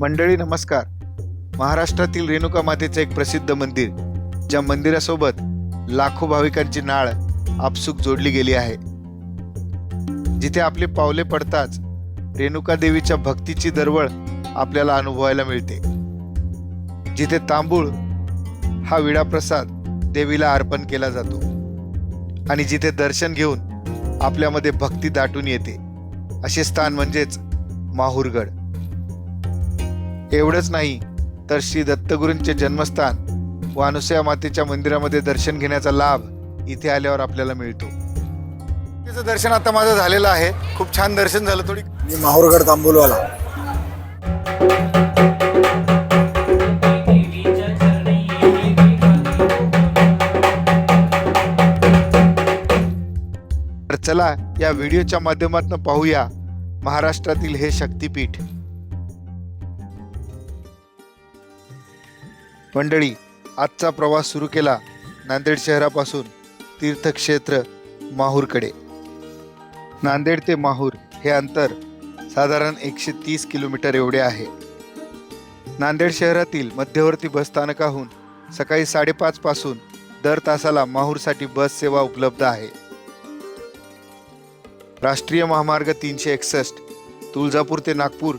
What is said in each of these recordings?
मंडळी नमस्कार. महाराष्ट्रातील रेणुका मातेचं एक प्रसिद्ध मंदिर ज्या मंदिरासोबत लाखो भाविकांची नाळ आपसूक जोडली गेली आहे. जिथे आपले पावले पडताच रेणुका देवीच्या भक्तीची दरवळ आपल्याला अनुभवायला मिळते. जिथे तांबूळ हा विडा प्रसाद देवीला अर्पण केला जातो. आणि जिथे दर्शन घेऊन आपल्यामध्ये भक्ती दाटून येते. असे स्थान म्हणजेच माहूरगड. एवढंच नाही तर श्री दत्तगुरूंचे जन्मस्थान व अनुसया मातेच्या मंदिरामध्ये दर्शन घेण्याचा लाभ इथे आल्यावर आपल्याला मिळतो. तिचं दर्शन आता माझं झालेलं आहे. खूप छान दर्शन झालं. थोडी मी माहूरगड तांबुलवाला. तर चला या व्हिडिओच्या माध्यमातून पाहूया महाराष्ट्रातील हे शक्तीपीठ. मंडळी आजचा प्रवास सुरू केला नांदेड शहरापासून तीर्थक्षेत्र माहूरकडे. नांदेड ते माहूर हे अंतर साधारण एकशे तीस किलोमीटर एवढे आहे. नांदेड शहरातील मध्यवर्ती बसस्थानकाहून सकाळी साडेपाचपासून दर तासाला माहूरसाठी बस सेवा उपलब्ध आहे. राष्ट्रीय महामार्ग तीनशे एकसष्ट तुळजापूर ते नागपूर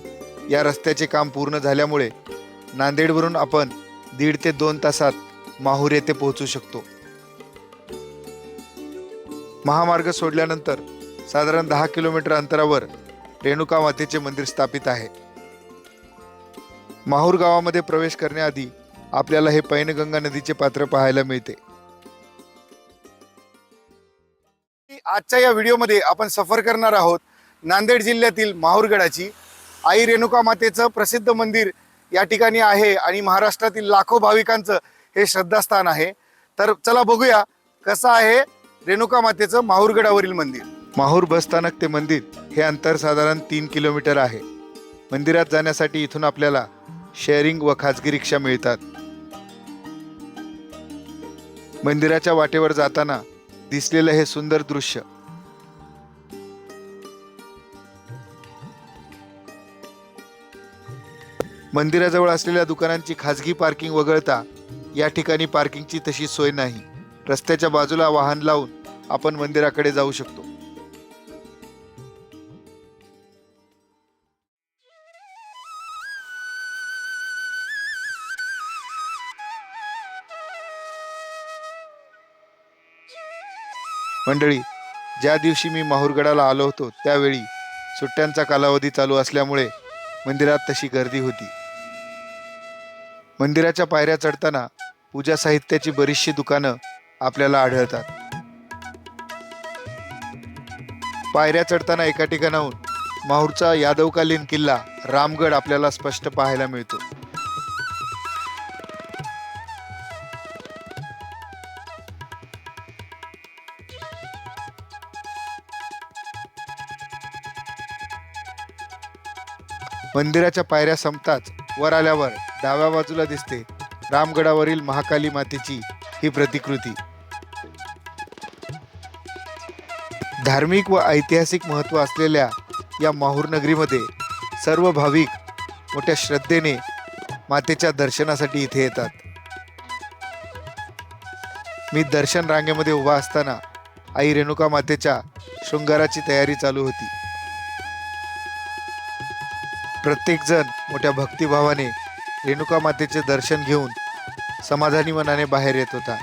या रस्त्याचे काम पूर्ण झाल्यामुळे नांदेडवरून आपण दीड ते दोन तासात माहूर येथे पोहोचू शकतो. महामार्ग सोडल्यानंतर साधारण दहा किलोमीटर अंतरावर रेणुका मातेचे मंदिर स्थापित आहे. माहूर गावामध्ये प्रवेश करण्याआधी आपल्याला हे पैनगंगा नदीचे पात्र पाहायला मिळते. आजच्या या व्हिडिओमध्ये आपण सफर करणार आहोत नांदेड जिल्ह्यातील माहूरगडाची. आई रेणुका मातेचं प्रसिद्ध मंदिर या ठिकाणी आहे आणि महाराष्ट्रातील लाखो भाविकांचं हे श्रद्धास्थान आहे. तर चला बघूया कसं आहे रेणुका मातेचं माहूरगडावरील मंदिर. माहूर बसस्थानक ते मंदिर हे अंतर साधारण तीन किलोमीटर आहे. मंदिरात जाण्यासाठी इथून आपल्याला शेअरिंग व खाजगी रिक्षा मिळतात. मंदिराच्या वाटेवर जाताना दिसलेलं हे सुंदर दृश्य. मंदिराजवळ असलेल्या दुकानांची खाजगी पार्किंग वगळता या ठिकाणी पार्किंगची तशी सोय नाही. रस्त्याच्या बाजूला वाहन लावून आपण मंदिराकडे जाऊ शकतो. मंडळी ज्या दिवशी मी माहूरगडाला आलो होतो त्यावेळी सुट्ट्यांचा कालावधी चालू असल्यामुळे मंदिरात तशी गर्दी होती. मंदिराच्या पायऱ्या चढताना पूजा साहित्याची बरीचशी दुकानं आपल्याला आढळतात. पायऱ्या चढताना एका ठिकाणाहून माहूरचा यादवकालीन किल्ला रामगड आपल्याला स्पष्ट पाहायला मिळतो. मंदिराच्या पायऱ्या संपताच वर आल्यावर डाव्या बाजूला दिसते. रामगडावरील महाकाली मातेची ही प्रतिकृती. धार्मिक व ऐतिहासिक महत्त्व असलेल्या या माहूर नगरीमध्ये सर्व भाविक मोठ्या श्रद्धेने मातेच्या दर्शनासाठी इथे येतात. मी दर्शन रांगेमध्ये उभा असताना आई रेणुका मातेच्या शृंगाराची तयारी चालू होती. प्रत्येकजण मोठ्या भक्तिभावाने रेणुका मातेचे दर्शन घेऊन समाधानी मनाने बाहेर येत होता.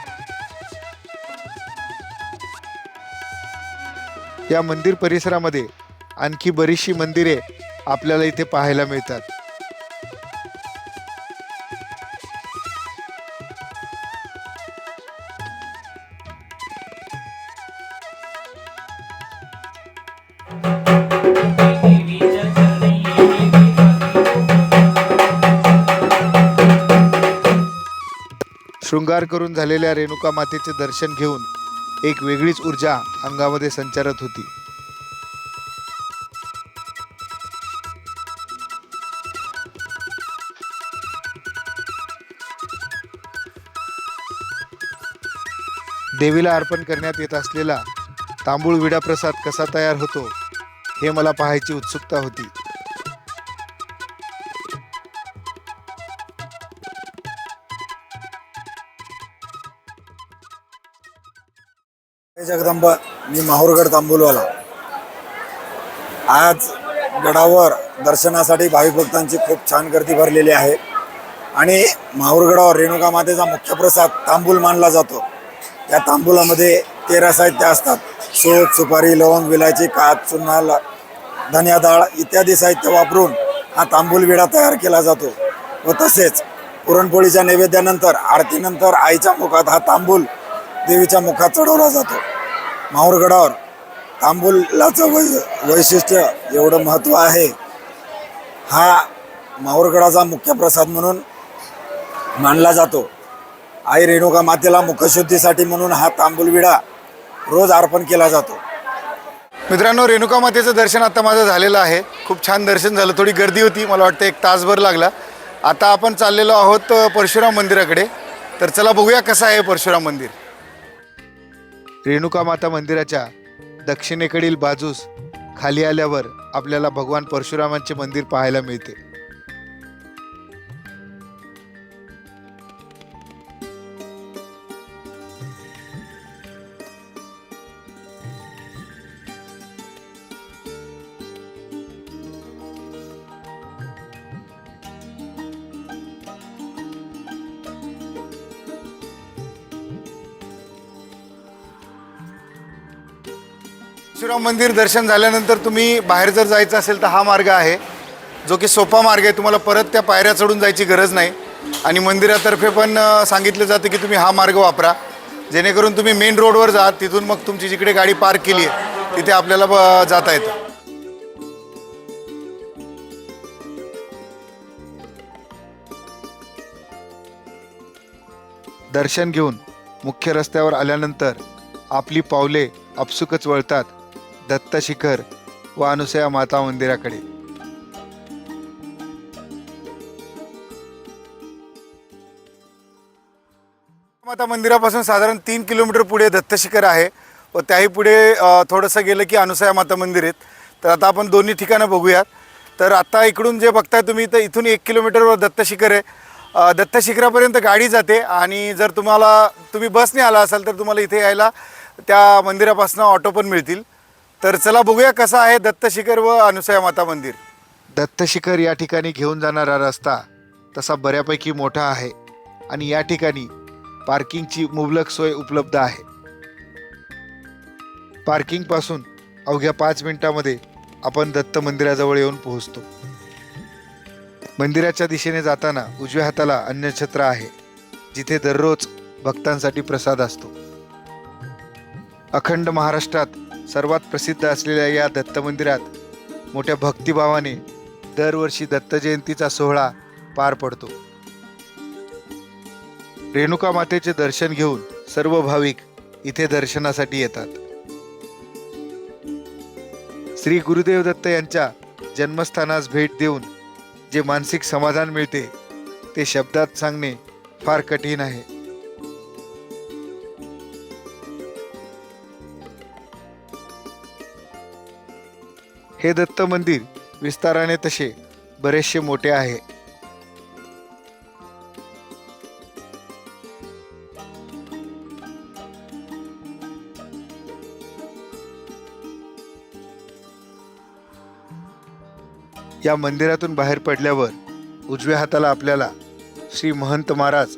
या मंदिर परिसरामध्ये आणखी बरीचशी मंदिरे आपल्याला इथे पाहायला मिळतात. शृंगार करून झालेल्या रेणुका मातेचे दर्शन घेऊन एक वेगळीच ऊर्जा अंगामध्ये संचारत होती. देवीला अर्पण करण्यात येत असलेला तांबूळ विडा प्रसाद कसा तयार होतो हे मला पाहायची उत्सुकता होती. जगदंबा मी माहूरगड तांबुलवाला. आज गडावर दर्शनासाठी भाविक भक्तांची खूप छान गर्दी भरलेली आहे. आणि माहूरगडावर रेणुका मातेचा मुख्य प्रसाद तांबूल मानला जातो. या तांबुलामध्ये तेरा साहित्य असतात. सोप सुपारी लवंग विलायची कात चुन्हा धन्या डाळ इत्यादी साहित्य वापरून हा तांबूल विडा तयार केला जातो. व तसेच पुरणपोळीच्या नैवेद्यानंतर आरतीनंतर आईच्या मुखात हा तांबूल देवीच्या मुखात चढवला जातो. माहूरगडावर तांबुलाचं वै वैशिष्ट्य एवढं महत्त्व आहे. हा माहूरगडाचा मुख्य प्रसाद म्हणून मानला जातो. आई रेणुका मातेला मुखशुद्धीसाठी म्हणून हा तांबूल विडा रोज अर्पण केला जातो. मित्रांनो रेणुका मातेचं दर्शन आता माझं झालेलं आहे. खूप छान दर्शन झालं. थोडी गर्दी होती. मला वाटतं एक तासभर लागला. आता आपण चाललेलो आहोत परशुराम मंदिराकडे. तर चला बघूया कसं आहे परशुराम मंदिर. रेणुका माता मंदिराच्या दक्षिणेकडील बाजूस खाली आल्यावर आपल्याला भगवान परशुरामांचे मंदिर पाहायला मिळते. शिवराम मंदिर दर्शन झाल्यानंतर तुम्ही बाहेर जर जायचं असेल तर हा मार्ग आहे. जो की सोपा मार्ग आहे. तुम्हाला परत त्या पायऱ्या चढून जायची गरज नाही. आणि मंदिरातर्फे पण सांगितलं जातं की तुम्ही हा मार्ग वापरा. जेणेकरून तुम्ही मेन रोडवर जा तिथून मग तुमची जिकडे गाडी पार्क केली आहे तिथे आपल्याला ब- जाता येतं. दर्शन घेऊन मुख्य रस्त्यावर आल्यानंतर आपली पावले आपसुकच वळतात. दत्त शिखर व अनुसया माता मंदिराकडे. माता मंदिरापासून साधारण तीन किलोमीटर पुढे दत्तशिखर आहे व त्याही पुढे थोडंसं गेलं की अनुसया माता मंदिर आहेत. तर आता आपण दोन्ही ठिकाणं बघूयात. तर आता इकडून जे बघताय तुम्ही तर इथून एक किलोमीटरवर दत्तशिखर आहे. दत्तशिखरापर्यंत गाडी जाते आणि जर तुम्हाला तुम्ही बसने आला असाल तर तुम्हाला इथे यायला त्या मंदिरापासून ऑटो पण मिळतील. तर चला बघूया कसं आहे दत्त शिखर व अनुसया माता मंदिर. दत्त शिखर या ठिकाणी घेऊन जाणारा रस्ता तसा बऱ्यापैकी मोठा आहे आणि या ठिकाणी पार्किंगची मुबलक सोय उपलब्ध आहे. पार्किंगपासून अवघ्या पाच मिनिटामध्ये आपण दत्त मंदिराजवळ येऊन पोहोचतो. मंदिराच्या दिशेने जाताना उजव्या हाताला अन्नछत्र आहे जिथे दररोज भक्तांसाठी प्रसाद असतो. अखंड महाराष्ट्रात सर्वात प्रसिद्ध असलेल्या या दत्त मंदिरात मोठ्या भक्तिभावाने दरवर्षी दत्त जयंतीचा सोहळा पार पडतो. रेणुका मातेचे दर्शन घेऊन सर्व भाविक इथे दर्शनासाठी येतात. श्री गुरुदेव दत्त यांच्या जन्मस्थानास भेट देऊन जे मानसिक समाधान मिळते ते शब्दात सांगणे फार कठीण आहे. हे दत्त मंदिर विस्ताराने तसे बरेचसे मोठे आहे. या मंदिरातून बाहेर पडल्यावर उजव्या हाताला आपल्याला श्री महंत महाराज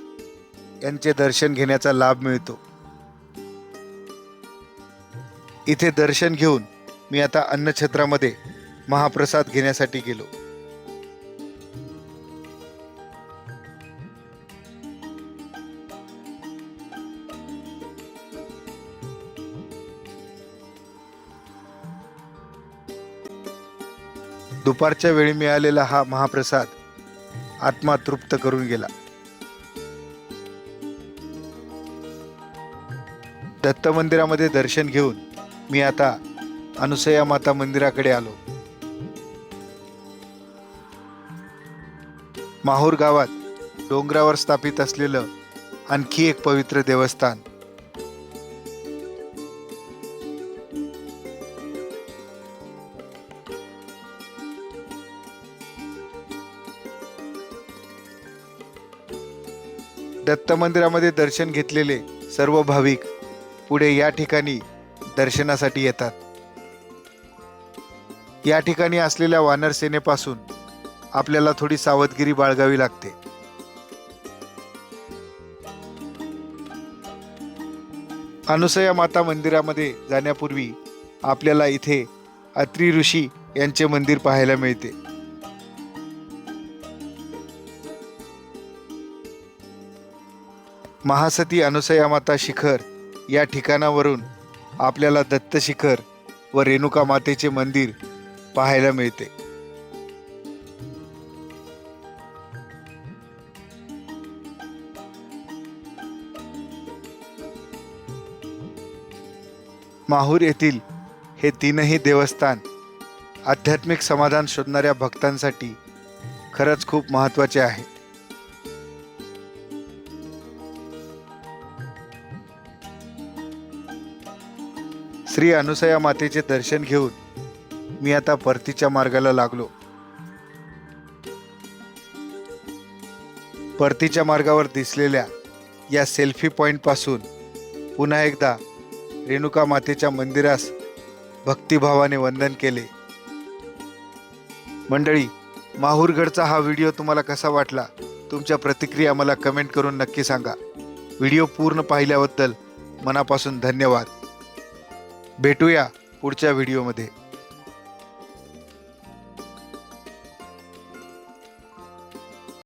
यांचे दर्शन घेण्याचा लाभ मिळतो. इथे दर्शन घेऊन मी आता अन्नछत्रामध्ये महाप्रसाद घेण्यासाठी गेलो. दुपारच्या वेळी मिळालेला हा महाप्रसाद आत्मा तृप्त करून गेला. दत्त मंदिरामध्ये दर्शन घेऊन मी आता अनुसया माता मंदिराकडे आलो. माहूर गावात डोंगरावर स्थापित असलेलं आणखी एक पवित्र देवस्थान. दत्त मंदिरामध्ये दर्शन घेतलेले सर्व भाविक पुढे या ठिकाणी दर्शनासाठी येतात. या ठिकाणी असलेल्या वानर सेनेपासून आपल्याला थोडी सावधगिरी बाळगावी लागते. अनुसया माता मंदिरामध्ये जाण्यापूर्वी आपल्याला इथे अत्री ऋषी यांचे मंदिर पाहायला मिळते. महासती अनुसया माता शिखर या ठिकाणावरून आपल्याला दत्त शिखर व रेणुका मातेचे मंदिर पाहायला मिळते. माहूर येथील हे तीनही देवस्थान आध्यात्मिक समाधान शोधणाऱ्या भक्तांसाठी खरंच खूप महत्त्वाचे आहे. श्री अनुसया मातेचे दर्शन घेऊन मी आता परतीच्या मार्गाला लागलो. परतीच्या मार्गावर दिसलेल्या या सेल्फी पॉईंटपासून पुन्हा एकदा रेणुका मातेच्या मंदिरास भक्तिभावाने वंदन केले. मंडळी माहूरगडचा हा व्हिडिओ तुम्हाला कसा वाटला? तुमच्या प्रतिक्रिया मला कमेंट करून नक्की सांगा. व्हिडिओ पूर्ण पाहिल्याबद्दल मनापासून धन्यवाद. भेटूया पुढच्या व्हिडिओमध्ये.